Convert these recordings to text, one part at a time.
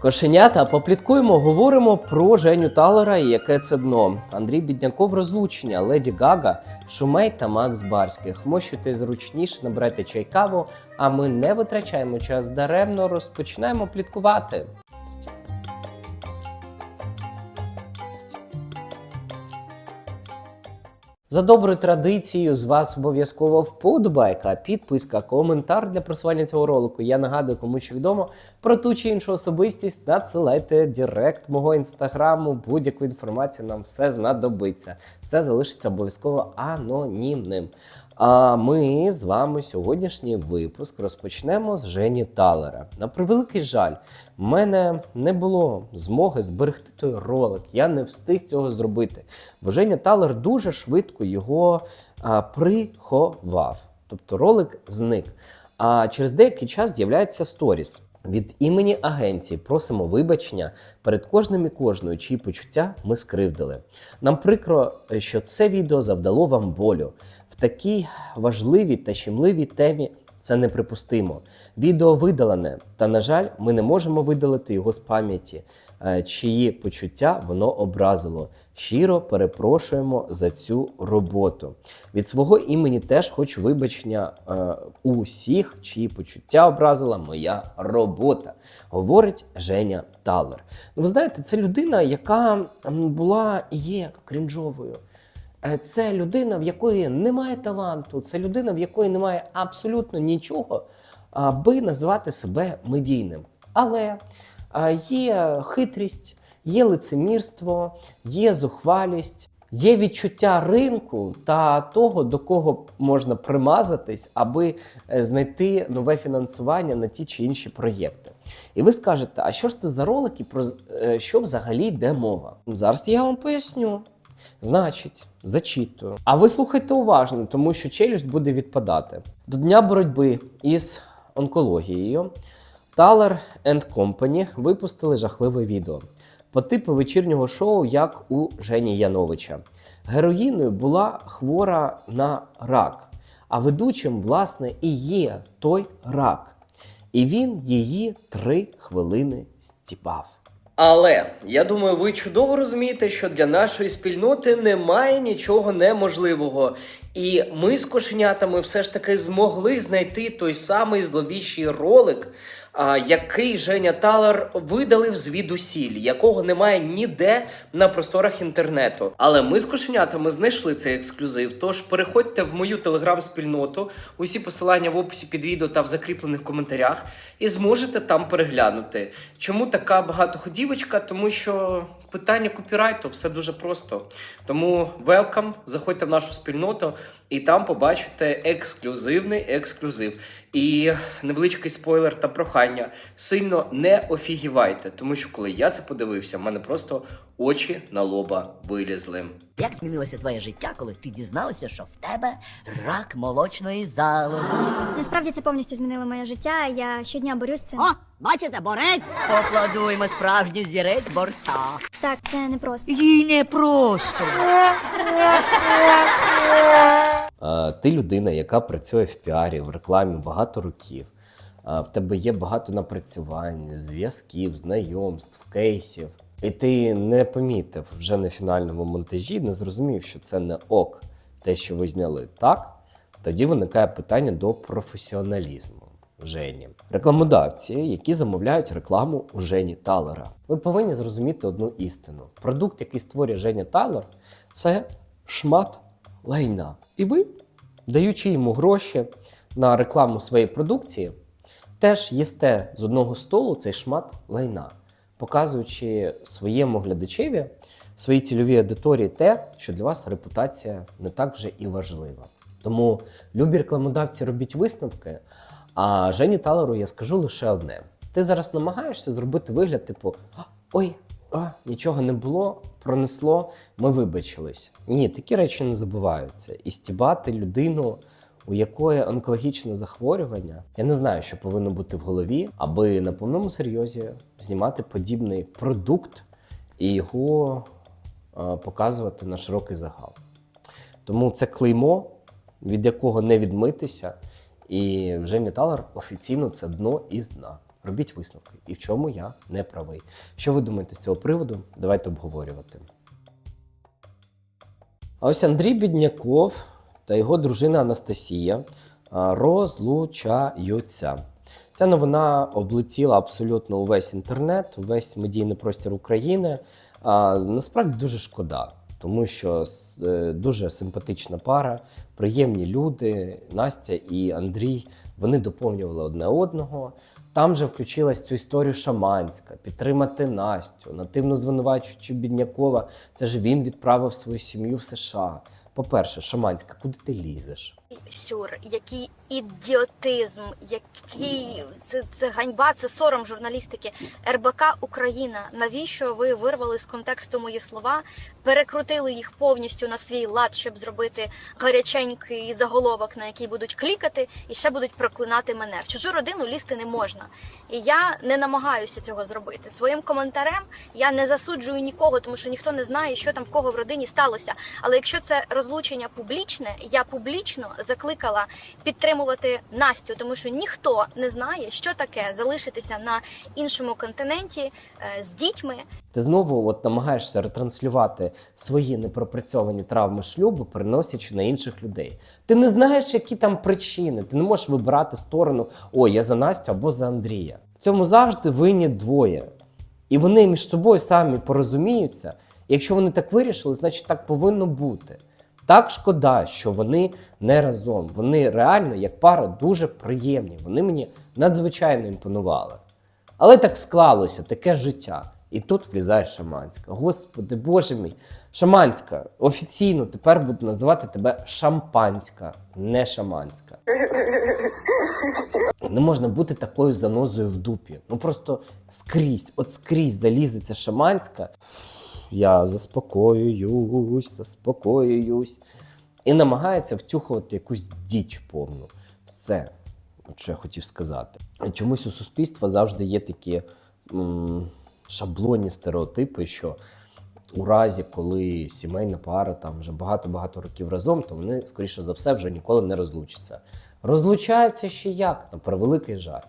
Кошенята, попліткуємо, говоримо про Женю Талера і яке це дно. Андрій Бідняков розлучення, Леді Гага, Шумей та Макс Барських. Мощуйте зручніше, набирайте чай каву, а ми не витрачаємо час даремно, розпочинаємо пліткувати. За доброю традицією, з вас обов'язково вподобайка, підписка, коментар для просування цього ролику. Я нагадую, кому що відомо про ту чи іншу особистість, надсилайте директ мого інстаграму, будь-яку інформацію нам все знадобиться. Все залишиться обов'язково анонімним. А ми з вами сьогоднішній випуск розпочнемо з Жені Талера. На превеликий жаль, в мене не було змоги зберегти той ролик. Я не встиг цього зробити. Бо Женя Талер дуже швидко його а, приховав. Тобто ролик зник. А через деякий час з'являється сторіс. Від імені агенції просимо вибачення перед кожним і кожною, чиї почуття ми скривдили. Нам прикро, що це відео завдало вам болю. Такій важливій та щемливій темі це неприпустимо. Відео видалене, та, на жаль, ми не можемо видалити його з пам'яті, е, чиї почуття воно образило. Щиро перепрошуємо за цю роботу. Від свого імені теж хочу вибачення е, усіх, чиї почуття образила моя робота, говорить Женя Талер. Ну, ви знаєте, це людина, яка була і є крінжовою. Е, Це людина, в якої немає таланту, це людина, в якої немає абсолютно нічого, аби назвати себе медійним. Але є хитрість, є лицемірство, є зухвалість, є відчуття ринку та того, до кого можна примазатись, аби е, знайти нове фінансування на ті чи інші проєкти. І ви скажете, а що ж це за ролики, про е, що взагалі йде мова? Зараз я вам поясню. Значить, зачитую. А ви слухайте уважно, тому що челюсть буде відпадати. До дня боротьби із онкологією Taler Company випустили жахливе відео по типу вечірнього шоу, як у Жені Яновича. Героїною була хвора на рак, а ведучим, власне, і є той рак. І він її три хвилини стіпав. Але я думаю, ви чудово розумієте, що для нашої спільноти немає нічого неможливого. І ми з кошенятами все ж таки змогли знайти той самий зловіщий ролик, який Женя Талер видалив звідусіль, якого немає ніде на просторах інтернету. Але ми з кошенятами знайшли цей ексклюзив. Тож переходьте в мою телеграм-спільноту, усі посилання в описі під відео та в закріплених коментарях, і зможете там переглянути. Чому така багатоходівочка? Тому що питання копірайту все дуже просто. Тому welcome, заходьте в нашу спільноту і там побачите ексклюзивний ексклюзив. І невеличкий спойлер та прохання. Сильно не офігівайте, тому що коли я це подивився, в мене просто очі на лоба вилізли. Як змінилося твоє життя, коли ти дізналася, що в тебе рак молочної залози? Насправді це повністю змінило моє життя. Я щодня борюсь з цим. О, бачите, борець! Поплодуємо справжній зірець борця. Так, це непросто. Їй не просто. Ти людина, яка працює в піарі, в рекламі багато років. В тебе є багато напрацювань, зв'язків, знайомств, кейсів. І ти не помітив вже на фінальному монтажі, не зрозумів, що це не ок, те, що ви зняли, так? Тоді виникає питання до професіоналізму. Жені. Рекламодавці, які замовляють рекламу у Жені Талера. Ви повинні зрозуміти одну істину: продукт, який створює Женя Талер, це шмат лайна. І ви, даючи йому гроші на рекламу своєї продукції, теж їсте з одного столу цей шмат лайна, показуючи своєму глядачеві, своїй цільовій аудиторії те, що для вас репутація не так вже і важлива. Тому любі рекламодавці робіть висновки. А Жені Талеру я скажу лише одне: ти зараз намагаєшся зробити вигляд, типу, ой, а, нічого не було, пронесло, ми вибачились. Ні, такі речі не забуваються. І стібати людину, у якої онкологічне захворювання, я не знаю, що повинно бути в голові, аби на повному серйозі знімати подібний продукт і його е, показувати на широкий загал. Тому це клеймо, від якого не відмитися. І вже Талер офіційно це дно із дна. робіть висновки. І в чому я не правий. Що ви думаєте з цього приводу? Давайте обговорювати. А ось Андрій Бідняков та його дружина Анастасія розлучаються. Ця новина облетіла абсолютно увесь інтернет, увесь медійний простір України. А, насправді дуже шкода, тому що е, дуже симпатична пара, приємні люди. Настя і Андрій вони доповнювали одне одного. Там же включилась цю історію Шаманська, підтримати Настю, нативно звинувачуючи Біднякова. Це ж він відправив свою сім'ю в США. По-перше, Шаманська, куди ти лізеш? Сюр, який ідіотизм, який це, це ганьба, це сором журналістики. РБК Україна. Навіщо ви вирвали з контексту мої слова, перекрутили їх повністю на свій лад, щоб зробити гаряченький заголовок, на який будуть клікати, і ще будуть проклинати мене. В чужу родину лізти не можна. І я не намагаюся цього зробити. Своїм коментарем я не засуджую нікого, тому що ніхто не знає, що там в кого в родині сталося. Але якщо це розлучення публічне, я публічно закликала підтримувати Настю, тому що ніхто не знає, що таке залишитися на іншому континенті е, з дітьми, Ти знову от намагаєшся ретранслювати свої непропрацьовані травми шлюбу, переносячи на інших людей. Ти не знаєш, які там причини. Ти не можеш вибирати сторону о, я за Настю або за Андрія. В цьому завжди винні двоє. І вони між собою самі порозуміються. Якщо вони так вирішили, значить так повинно бути. Так шкода, що вони не разом. Вони реально, як пара, дуже приємні. Вони мені надзвичайно імпонували. Але так склалося, таке життя. І тут влізає Шаманська. Господи, Боже мій, Шаманська, офіційно тепер буду називати тебе Шампанська, не Шаманська. Не можна бути такою занозою в дупі. Ну просто скрізь, от скрізь залізеться Шаманська. Я заспокоююсь, заспокоююсь. І намагається втюхувати якусь діч повну. Все, що я хотів сказати. Чомусь у суспільства завжди є такі м, шаблонні стереотипи, що у разі, коли сімейна пара там вже багато-багато років разом, то вони, скоріше за все, вже ніколи не розлучаться. Розлучаються ще як, на превеликий жаль.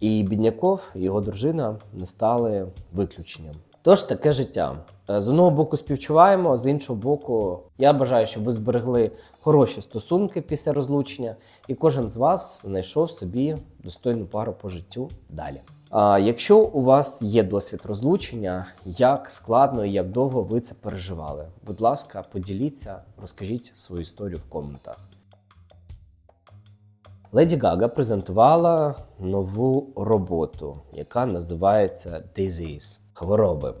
І Бідняков і його дружина не стали виключенням. Тож таке життя. Е, З одного боку співчуваємо, з іншого боку, я бажаю, щоб ви зберегли хороші стосунки після розлучення, і кожен з вас знайшов собі достойну пару по життю далі. А якщо у вас є досвід розлучення, як складно і як довго ви це переживали? Будь ласка, поділіться, розкажіть свою історію в коментах. Леді Гага презентувала нову роботу, яка називається Disease – хвороби.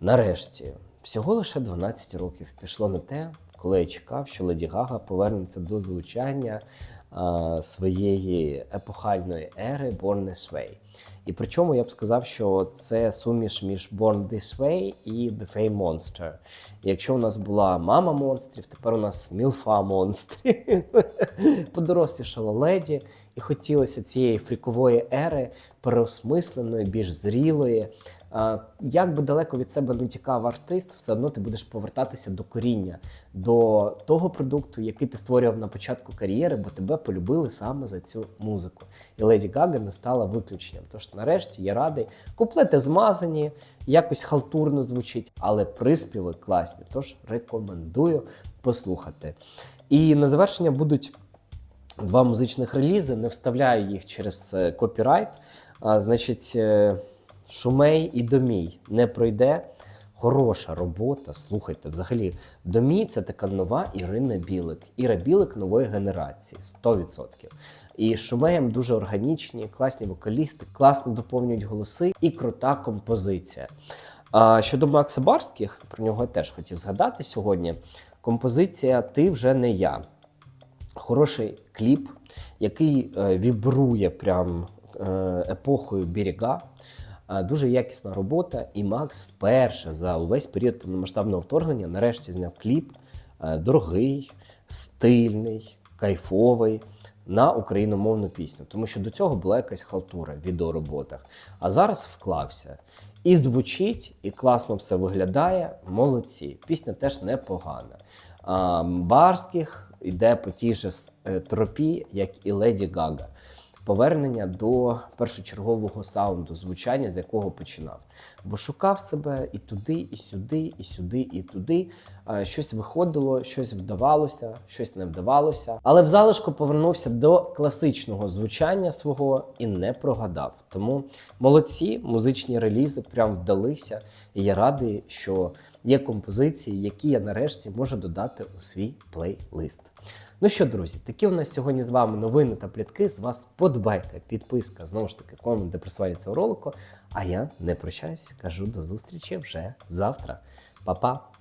Нарешті, всього лише 12 років пішло на те, коли я чекав, що Леді Гага повернеться до звучання своєї епохальної ери Born This Way. І причому я б сказав, що це суміш між Born This Way і The Fame Monster. Якщо у нас була мама монстрів, тепер у нас мілфа монстрів. Подорослішала леді, і хотілося цієї фрікової ери переосмисленої, більш зрілої. А, Як би далеко від себе не тікав артист, все одно ти будеш повертатися до коріння, до того продукту, який ти створював на початку кар'єри, бо тебе полюбили саме за цю музику. І Леді Гага не стала виключенням. Тож, нарешті, я радий. Куплети змазані, якось халтурно звучить, але приспіви класні. Тож рекомендую послухати. І на завершення будуть два музичних релізи. Не вставляю їх через е, копірайт. А, значить, е, Шумей і Домій не пройде. Хороша робота. Слухайте, взагалі, Домій це така нова Ірина Білик. Іра Білик нової генерації 100%. І Шумеєм дуже органічні, класні вокалісти, класно доповнюють голоси і крута композиція. А щодо Макса Барських, про нього я теж хотів згадати сьогодні. Композиція Ти вже не я. Хороший кліп, який е, вібрує прям е, епохою берега. Дуже якісна робота, і Макс вперше за увесь період повномасштабного вторгнення нарешті зняв кліп е, дорогий, стильний, кайфовий на україномовну пісню. Тому що до цього була якась халтура в відеороботах. А зараз вклався. І звучить, і класно все виглядає. Молодці. Пісня теж непогана. Барських йде по тій же е, тропі, як і Леді Гага. Повернення до першочергового саунду, звучання, з якого починав. Бо шукав себе і туди, і сюди, і сюди, і туди. Щось виходило, щось вдавалося, щось не вдавалося. Але в залишку повернувся до класичного звучання свого і не прогадав. Тому молодці, музичні релізи прям вдалися. І я радий, що є композиції, які я нарешті можу додати у свій плейлист. Ну що, друзі, такі у нас сьогодні з вами новини та плітки. З вас подбайка, підписка, знову ж таки, комент де просування цього ролику. А я не прощаюсь, кажу до зустрічі вже завтра. Па-па!